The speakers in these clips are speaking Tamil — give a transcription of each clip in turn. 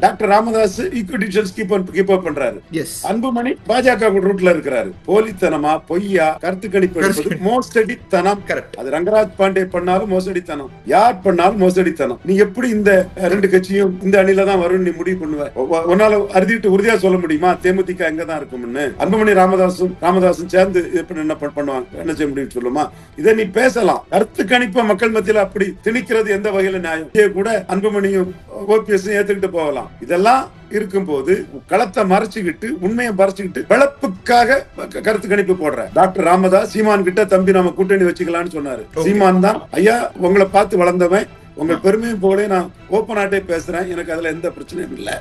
Doctor Ramadoss equity keep keep up பண்றாரு. எஸ் அன்புமணி பாஜக ரூட்ல இருக்கிறாரு. போலித்தனமா பொய்யா கருத்து கணிப்பு மோசடித்தனம். கரெக்ட் அது ரங்கராஜ் பாண்டே பண்ணாலும் மோசடித்தனம். யார் பண்ணாலும் மோசடித்தனம். நீ எப்படி இந்த ரெண்டு கட்சியும் இந்த அணில தான் வரும் நீ முடிவு பண்ணுவ? உன்னால அறுதிட்டு உறுதியா சொல்ல முடியுமா? தேமுதிக எங்க தான் இருக்கும்னு. அன்புமணி ராமதாசும் ராமதாசும் சேர்ந்து எப்படி என்ன பண்- பண்ணுவாங்க? என்ன செய்ய முடியும் சொல்லுமா? இதை நீ பேசலாம். கருத்து கணிப்பை மக்கள் மத்தியில அப்படி திணிக்கிறது எந்த வகையில நியாயம்? கூட அன்புமணியும் ஓபிஎஸ் ஏத்துக்கிட்டு போகலாம். இதெல்லாம் இருக்கும்போது களத்தை மறைச்சுக்கிட்டு உண்மையை மறைச்சுக்கிட்டு பிழப்புக்காக கருத்து கணிப்பு போடுற. டாக்டர் ராமதாஸ் சீமான் கிட்ட தம்பி நம்ம கூட்டணி வச்சுக்கலாம்னு சொன்னாரு. சீமான் தான் ஐயா உங்களை பார்த்து வளர்ந்தவன். உங்கள் பெருமையும் போல நான் ஓப்பனாட்டே பேசுறேன். எனக்கு அதுல எந்த பிரச்சனையும் இல்லை.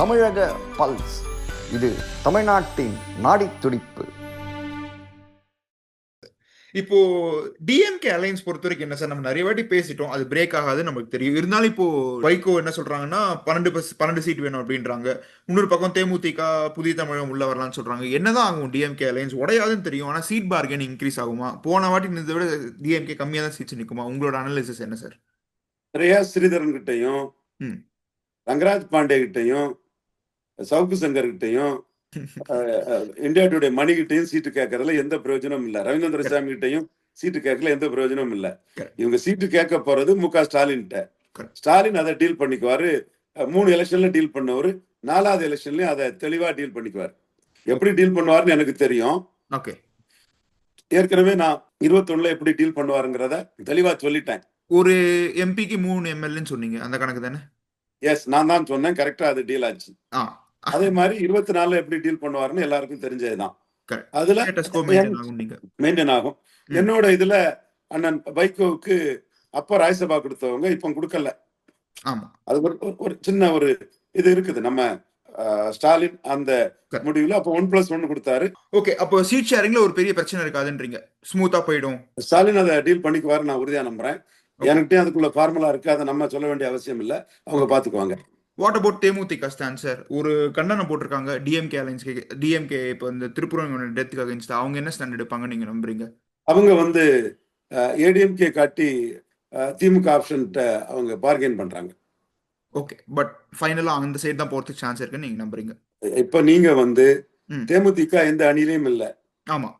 தமிழக பல்ஸ். இது தமிழ்நாட்டின் நாடித் துடிப்பு இப்போ டிஎம்கே அலையன்ஸ் பொறுத்த வரைக்கும் என்ன சார்? நம்ம நிறைய வாட்டி பேசிட்டோம். அது பிரேக் ஆகாது நமக்கு தெரியும். இருந்தாலும் இப்போ வைகோ என்ன சொல்றாங்கன்னா பன்னெண்டு பஸ் பன்னெண்டு சீட் வேணும் அப்படின்றாங்க. இன்னொரு பக்கம் தேமுதிக புதிய தமிழகம் உள்ள வரலாம்னு சொல்றாங்க. என்னதான் ஆகும் டிஎம்கே அலையன்ஸ் உடையாதுன்னு தெரியும். ஆனா சீட் பார்கென் இன்க்ரீஸ் ஆகுமா? போன வாட்டி இருந்ததை விட டிஎம்கே கம்மியா தான் சீட்ஸ் நிக்குமா? உங்களோட அனாலிசிஸ் என்ன சார்? நிறைய ஸ்ரீதரன் கிட்டையும். ரங்கராஜ் பாண்டே கிட்டையும் சவுக்கு சங்கர் கிட்டையும் இந்தியா டுடே மணி கிட்டையும் சீட்டு கேட்கறதுல எந்த பிரயோஜனமும் இல்ல. ரவீந்திர சாமி கிட்டையும் சீட்டு கேட்கல எந்த பிரயோஜனமும் இல்ல. இவங்க சீட்டு கேட்க போறது மு க ஸ்டாலின் Correct. ஸ்டாலின் அதை டீல் பண்ணிக்குவாரு. மூணு எலெக்ஷன்ல டீல் பண்ணவரு. நாலாவது எலெக்ஷன்லயும் அதை தெளிவா டீல் பண்ணிக்குவார். எப்படி டீல் பண்ணுவாருன்னு எனக்கு தெரியும். ஓகே ஏற்கனவே நான் இருபத்தொன்னுல எப்படி டீல் பண்ணுவாருங்கிறத தெளிவா சொல்லிட்டேன். ஒரு எம்பிக்கு மூணு எம்எல்ஏன்னு சொன்னீங்க. அந்த கணக்கு தானே? எஸ் நான் தான் சொன்னேன். கரெக்டா அது டீல் ஆச்சு. அதே மாதிரி இருபத்தி நாலுல எப்படி டீல் பண்ணுவாருன்னு எல்லாருக்கும் தெரிஞ்சதுதான். அதுல மெயின்டைன் ஆகும். என்னோட இதுல அண்ணன் வைகோவுக்கு அப்ப ராஜ்யசபா கொடுத்தவங்க இப்ப கொடுக்கல. அது ஒரு ஒரு- சின்ன ஒரு இது இருக்குது. நம்ம ஸ்டாலின் அந்த. முடிவுல அப்ப ஒன் பிளஸ் ஒன்னு கொடுத்தாரு. ஓகே அப்போ சீட் ஷேரிங்ல ஒரு பெரிய பிரச்சனை இருக்காதுன்றீங்க. ஸ்மூத்தா போயிடும். ஸ்டாலின் அதை டீல் பண்ணிக்குவாரு நான் உறுதியா நம்புறேன். எனக்கிட்டே அதுக்குள்ள ஃபார்முலா இருக்கு. அதை நம்ம சொல்ல வேண்டிய அவசியம் இல்ல. அவங்க பாத்துக்குவாங்க. What about DMDK stand sir ஒரு கண்டனம் போட்டிருக்காங்க டிஎம்கே அலைன்ஸ் டிஎம்கே இப்போ இந்த திருப்புரம் டெத்துக்கு அகைன்ஸ்ட் அவங்க என்ன ஸ்டாண்ட் எடுப்பாங்க நீங்க நம்புறீங்க? அவங்க வந்து ஏடிஎம்கே காட்டி திமுக ஆப்ஷன் அவங்க பார்கெயின் பண்றாங்க. ஓகே பட் ஃபைனலா அந்த சைடு தான் போறதுக்கு சான்ஸ் இருக்குன்னு நீங்க நம்புறீங்க? இப்ப நீங்க வந்து. தேமுதிக எந்த அணிலையும் இல்ல. ஆமா.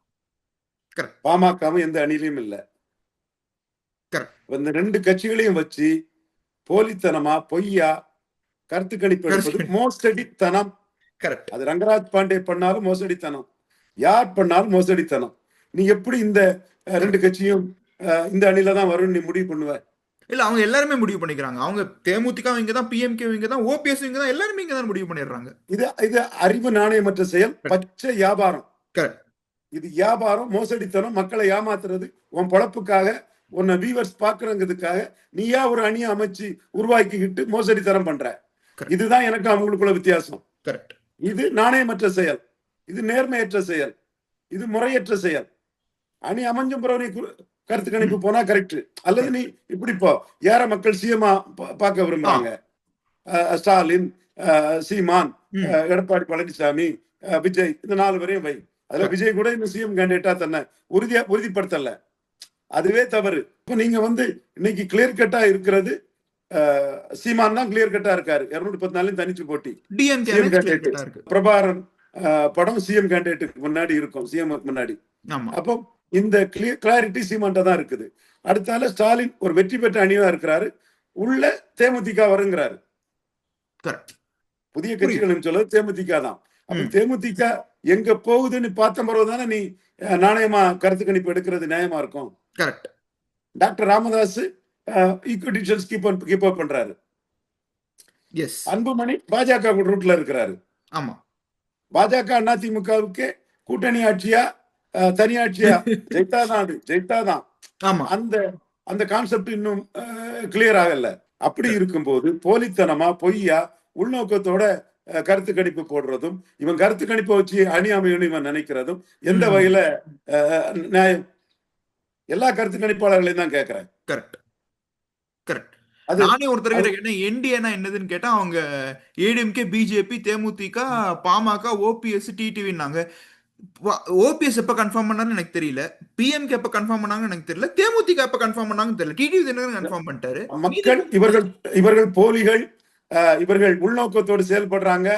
பாமகவும் எந்த அணிலையும் இல்ல. இப்ப இந்த ரெண்டு கட்சிகளையும் வச்சு போலித்தனமா பொய்யா கருத்து கணிப்பு மோசடித்தனம். கரெக்ட் அது ரங்கராஜ் பாண்டே பண்ணாலும் மோசடித்தனம். யார் பண்ணாலும் மோசடித்தனம். நீ எப்படி இந்த ரெண்டு கட்சியும் இந்த அணில தான் வரும் நீ முடிவு பண்ணுவ? இல்ல அவங்க எல்லாருமே முடிவு பண்ணிக்கிறாங்க. அவங்க தேமுதிக இங்க தான் பிஎம்கே இங்க தான் ஓபிஎஸ் இங்க தான் எல்லாருமே இங்க தான் முடிவு பண்ணிடுறாங்க. இது இது அறிவு நாணயமற்ற செயல் பச்சை வியாபாரம். Correct. இது வியாபாரம் மோசடித்தனம் மக்களை ஏமாத்துறது. உன் பொழப்புக்காக உன்னை வியூவர்ஸ் பாக்குறங்கிறதுக்காக நீயா ஒரு அணியை அமைச்சு உருவாக்கிக்கிட்டு மோசடித்தனம் பண்ற. இதுதான் எனக்கு அவங்களுக்குள்ள வித்தியாசம். கரெக்ட் இது நாணயமற்ற செயல். இது நேர்மையற்ற செயல். இது முறையற்ற செயல். அணி அமைஞ்சும் பிறகு நீ கருத்து கணிப்பு போனா கரெக்ட் அல்லது நீ இப்படி போ. ஏற மக்கள் சிஎம்மா பார்க்க விரும்புறாங்க? ஸ்டாலின் சீமான் எடப்பாடி பழனிசாமி விஜய். இந்த நாலு வரையும் வை. அதுல விஜய் கூட இன்னும் சிஎம் கேண்டிடேட்டா தன்னை உறுதியா உறுதிப்படுத்தல. அதுவே தவறு. இப்ப நீங்க வந்து இன்னைக்கு கிளியர் கட்டா இருக்கிறது சீமான் தான் கிளியர் கட்டா இருக்காரு. இருநூத்தி பத்து நாளையும் தனிச்சு போட்டி பிரபாரன் படம் சிஎம் கேண்டிடேட்டுக்கு முன்னாடி இருக்கும். சிஎம் முன்னாடி. அப்போ இந்த கிளாரிட்டி சீமான்ட்ட தான் இருக்குது. அடுத்தால ஸ்டாலின் ஒரு வெற்றி பெற்ற அணியா இருக்கிறாரு. உள்ள தேமுதிக வருங்கிறாரு. புதிய கட்சிகள் சொல்றது தேமுதிக தான். அப்ப. தேமுதிக எங்க போகுதுன்னு பார்த்த பிறகு தானே நீ நாணயமா கருத்து கணிப்பு எடுக்கிறது நியாயமா இருக்கும்? Correct doctor Ramadoss equity keep keep up பண்றாரு. எஸ் அன்புமணி பாஜக ரூட்ல இருக்கிறாரு. ஆமா. பாஜக அதிமுகவுக்கு கூட்டணி ஆட்சியா அஹ், தனி ஆட்சியா? ஜெயித்தாதான் அது ஜெயித்தாதான். ஆமா. அந்த அந்த கான்செப்ட் இன்னும் கிளியர் ஆகல. அப்படி இருக்கும்போது போலித்தனமா பொய்யா உள்நோக்கத்தோட கருத்து கணிப்பு போடுறதும் இவன் கருத்து கணிப்பை வச்சு அணி அமையணும் இவன் நினைக்கிறதும் எந்த. வகையில நியாயம்? எல்லா கருத்து கணிப்பாளர்களையும் தான் கேட்கிறேன். கரெக்ட் கரெக்ட் நானே ஒருத்தர் கிட்ட என்டிஏனா என்னதுன்னு? கேட்டா அவங்க ஏடிஎம்கே பிஜேபி தேமுதிக பாமக ஓபிஎஸ் டிடிவின்னாங்க ஓபிஎஸ் எப்ப கன்ஃபார்ம் பண்ணாருன்னு எனக்கு தெரியல. பிஎம்கே எப்ப கன்ஃபார்ம் பண்ணாங்கன்னு எனக்கு தெரியல. தேமுதிக எப்ப கன்ஃபார்ம் பண்ணாங்கன்னு தெரியல. டிடிவி தினகரன் கன்ஃபார்ம் பண்ணிட்டாரு. மக்கள் இவர்கள் இவர்கள் போலிகள் இவர்கள் உள்நோக்கத்தோடு செயல்படுறாங்க.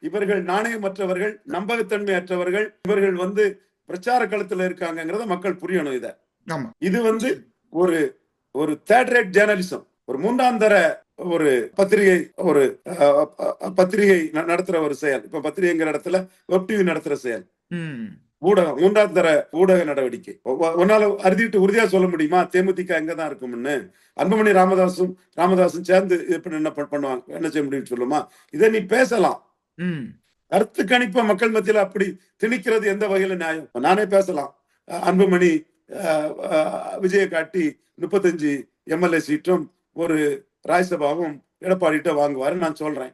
இவர்கள் நாணயமற்றவர்கள் நம்பகத்தன்மையற்றவர்கள் இவர்கள் வந்து பிரச்சார களத்துல இருக்காங்கங்கிறத மக்கள் புரியணும் இத. இது வந்து ஒரு ஒரு தேர்ட் ரேட் ஜேர்னலிசம் ஒரு மூன்றாம் தர ஒரு பத்திரிகை ஒரு பத்திரிகை நடத்துற ஒரு செயல். இப்ப பத்திரிகைங்கிற இடத்துல வெப் டிவி நடத்துற செயல். ஊடகம் மூன்றாம் தர ஊடக நடவடிக்கை. உன்னால அறுதிட்டு உறுதியா சொல்ல முடியுமா? தேமுதிக எங்கதான் இருக்கும்னு? அன்புமணி ராமதாசும் ராமதாசும் சேர்ந்து இப்ப என்ன பண்- பண்ணுவாங்க? என்ன செய்ய முடியும்னு சொல்லுமா? இதை நீ பேசலாம். கருத்து கணிப்ப மக்கள் மத்தியில அப்படி திணிக்கிறது எந்த வகையில நியாயம்? நானே பேசலாம். அன்புமணி விஜயை காட்டி முப்பத்தஞ்சு எம்எல்ஏ சீட்டும் ஒரு ராஜ்சபாவும் எடப்பாடிட்ட வாங்குவாரு நான் சொல்றேன்.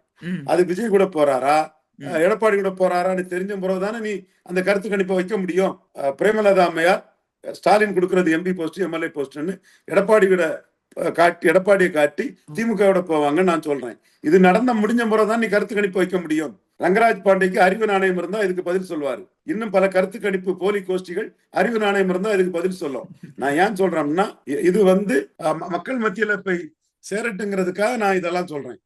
அது விஜய் கூட போறாரா? எடப்பாடி கூட போறாரான்னு தெரிஞ்ச பிறகுதானே நீ அந்த கருத்து கணிப்பை வைக்க முடியும்? பிரேமலதா அம்மையார் ஸ்டாலின் கொடுக்கறது எம்பி போஸ்ட் எம்எல்ஏ போஸ்ட்னு எடப்பாடி கூட காட்டி எடப்பாடியை காட்டி திமுகவோட போவாங்கன்னு நான் சொல்றேன். இது நடந்த முடிஞ்ச முறைதான் நீ கருத்து கணிப்பு வைக்க முடியும். ரங்கராஜ் பாண்டேக்கு அறிவு நாணயம் இருந்தா இதுக்கு பதில் சொல்வாரு இன்னும் பல கருத்து கணிப்பு போலி கோஷ்டிகள் அறிவு நாணயம் இருந்தா இதுக்கு பதில் சொல்லும். நான் ஏன் சொல்றேன்னா இது வந்து மக்கள் மத்தியில போய் சேரட்டுங்கிறதுக்காக நான் இதெல்லாம் சொல்றேன்.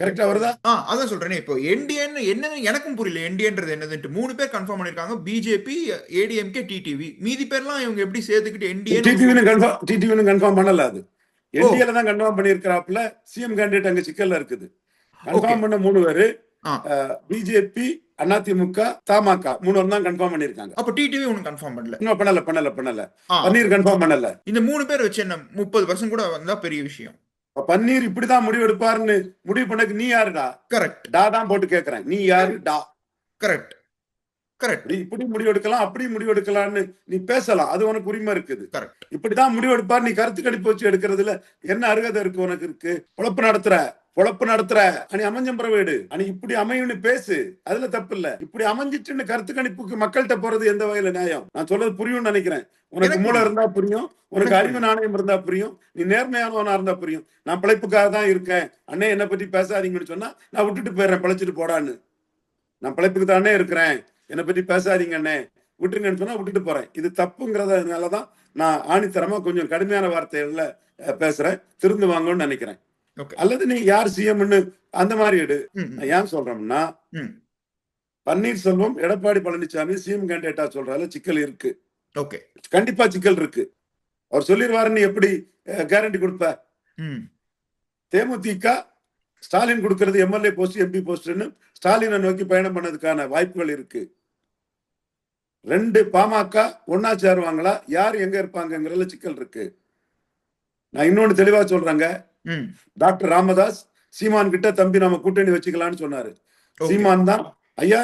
கரெக்ட் வருதா? அதான் சொல்றேனே. இப்போ என்டிஎன் என்னன்னு எனக்கும் புரியல. என்டிஎன்றது என்னதுன்ட்டு. மூணு பேர் கன்ஃபார்ம் பண்ணிருக்காங்க பிஜேபி ஏடிஎம்கே டிடிவி மீதி பேர்லாம் இவங்க எப்படி சேர்த்துக்கிட்டு என்டிஎன் டிடிவின்னு கன்ஃபார்ம் டிடிவின்னு கன்ஃபார்ம் பண்ணல அது. என்டிஏல தான் கன்ஃபார்ம் பண்ணியிருக்கிறாப்புல சிஎம் கேண்டிடேட் அங்க சிக்கல்ல இருக்குது. கன்ஃபார்ம் பண்ண மூணு பேரு. பிஜேபி அதிமுக தமாக மூணு பேர் தான் கன்ஃபார்ம் பண்ணிருக்காங்க அப்போ டிடிவி ஒன்றும் கன்ஃபார்ம் பண்ணல. இன்னும் பண்ணல பண்ணல பண்ணல. பன்னீர் கன்ஃபார்ம் பண்ணல. இந்த மூணு பேர் வச்சு என்ன முப்பது பர்சன்ட் கூட வந்தா பெரிய விஷயம். பன்னீர் இப்படிதான் முடிவு எடுப்பாருன்னு முடிவு பண்ணக்கு நீ யாருடா? கரெக்ட் டா தான் போட்டு கேக்குறேன். நீ யாரு? டா. கரெக்ட் கரெக்ட் நீ இப்படி முடிவு எடுக்கலாம் அப்படி முடிவு எடுக்கலாம்னு நீ பேசலாம். அது உனக்கு உரிமை இருக்குது. கரெக்ட் இப்படிதான் முடிவு எடுப்பார் நீ கருத்து கணிப்பு வச்சு எடுக்கிறதுல என்ன அருகதை இருக்கு உனக்கு இருக்கு? பொழப்பு நடத்துற பொழப்பு நடத்துற. அணி அமைஞ்சம்புற வீடு. அணி இப்படி அமையும்னு பேசு. அதுல தப்பு இல்ல. இப்படி அமைஞ்சிட்டுன்னு கருத்து கணிப்புக்கு மக்கள்கிட்ட போறது எந்த வகையில நியாயம்? நான் சொல்றது புரியும்னு நினைக்கிறேன். உனக்கு மூளை இருந்தா புரியும். உனக்கு அறிவு நாணயம் இருந்தா புரியும். நீ நேர்மையானவனா இருந்தா புரியும். நான் பிழைப்புக்காக தான் இருக்கேன். அண்ணே என்னை பத்தி பேசாதீங்கன்னு சொன்னா நான் விட்டுட்டு போயிடுறேன். பிழைச்சிட்டு போடான்னு. நான் பிழைப்புக்கு தானே இருக்கிறேன். என்னை பத்தி பேசாதீங்க அண்ணே. விட்டுருங்கன்னு சொன்னா விட்டுட்டு போறேன். இது தப்புங்கிறதுனாலதான் நான் ஆணித்தரமா கொஞ்சம் கடுமையான வார்த்தைகள்ல அஹ், பேசுறேன். திருந்து வாங்கன்னு நினைக்கிறேன். அல்லது நீ யார் சிஎம்னு அந்த மாதிரி எடு. நான் ஏன் சொல்றோம்னா ம். பன்னீர்செல்வம் எடப்பாடி பழனிசாமி சிஎம் கேண்டிடேட்டா சொல்றால சிக்கல் இருக்கு. ஓகே கண்டிப்பா சிக்கல் இருக்கு. அவர் சொல்லிடுவாருன்னு எப்படி கேரண்டி கொடுப்ப? ம் தேமுதிக ஸ்டாலின் கொடுக்கிறது எம்எல்ஏ போஸ்ட் எம்பி போஸ்ட்னு ஸ்டாலினை நோக்கி பயணம் பண்ணதுக்கான வாய்ப்புகள் இருக்கு. ரெண்டு பாமக ஒன்னா சேருவாங்களா? யார் எங்க இருப்பாங்கங்கிறதுல சிக்கல் இருக்கு. நான் இன்னொன்னு தெளிவா சொல்றேங்க. டாக்டர் ராமதாஸ் சீமான் கிட்ட தம்பி நம்ம கூட்டணி வச்சுக்கலாம்னு சொன்னாரு. சீமான் தான் ஐயா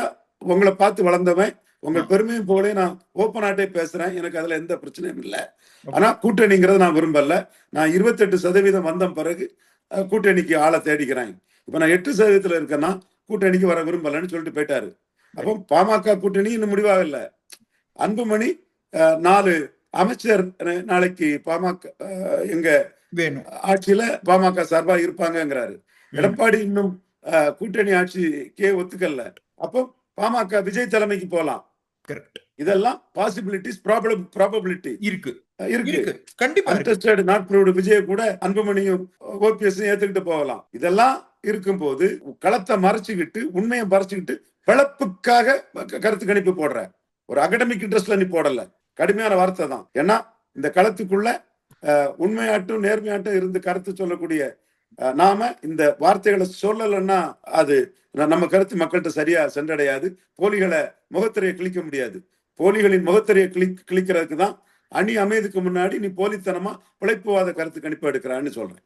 உங்களை பார்த்து வளர்ந்தவன் உங்கள் பெருமையும் போலே நான் ஓப்பனாட்டே பேசுறேன். எனக்கு அதுல எந்த பிரச்சனையும் இல்லை. ஆனா கூட்டணிங்கிறத நான் விரும்பல. நான் இருபத்தெட்டு சதவீதம் வந்த பிறகு கூட்டணிக்கு ஆளை தேடிக்கிறேன். இப்ப நான் எட்டு சதவீதத்துல இருக்கேன்னா கூட்டணிக்கு வர விரும்பலன்னு சொல்லிட்டு போயிட்டாரு. அப்போ பாமக கூட்டணி இன்னும் முடிவாகல. அன்புமணி நாலு அமைச்சர் நாளைக்கு பாமக எங்க வேணும் ஆட்சியில பாமக சார்பா இருப்பாங்கங்கிறாரு. ம். எடப்பாடி இன்னும் கூட்டணி ஆட்சிக்கே ஒத்துக்கல. அப்போ பாமக விஜய் தலைமைக்கு போலாம். இதெல்லாம் பாசிபிலிட்டிஸ் ப்ராபபிள் ப்ராபபிலிட்டி இருக்கு. இருக்கு. கண்டிப்பா இருக்கு. அன்டெஸ்டட் நாட் ப்ரூவ்டு விஜய கூட அன்புமணியும் ஓபிஎஸ் ஏத்துக்கிட்டு போகலாம். இதெல்லாம் இருக்கும்போது களத்தை மறைச்சுக்கிட்டு உண்மையை மறைச்சுக்கிட்டு பிழப்புக்காக கருத்து கணிப்பு போடுற ஒரு அகடமிக் இன்ட்ரெஸ்ட்ல நீ போடல. கடுமையான வார்த்தை தான். ஏன்னா இந்த களத்துக்குள்ள உண்மையாட்டும் நேர்மையாட்டும் இருந்து கருத்து சொல்லக்கூடிய நாம இந்த வார்த்தைகளை சொல்லலைன்னா அது நம்ம கருத்து மக்கள்கிட்ட சரியா சென்றடையாது. போலிகளை முகத்திரையை கிழிக்க முடியாது. போலிகளின் முகத்திரையை கிளி கிழிக்கிறதுக்கு தான் அணி அமையதுக்கு முன்னாடி நீ போலித்தனமா பிழைப்புவாத கருத்து கணிப்பு எடுக்கிறான்னு சொல்றேன்.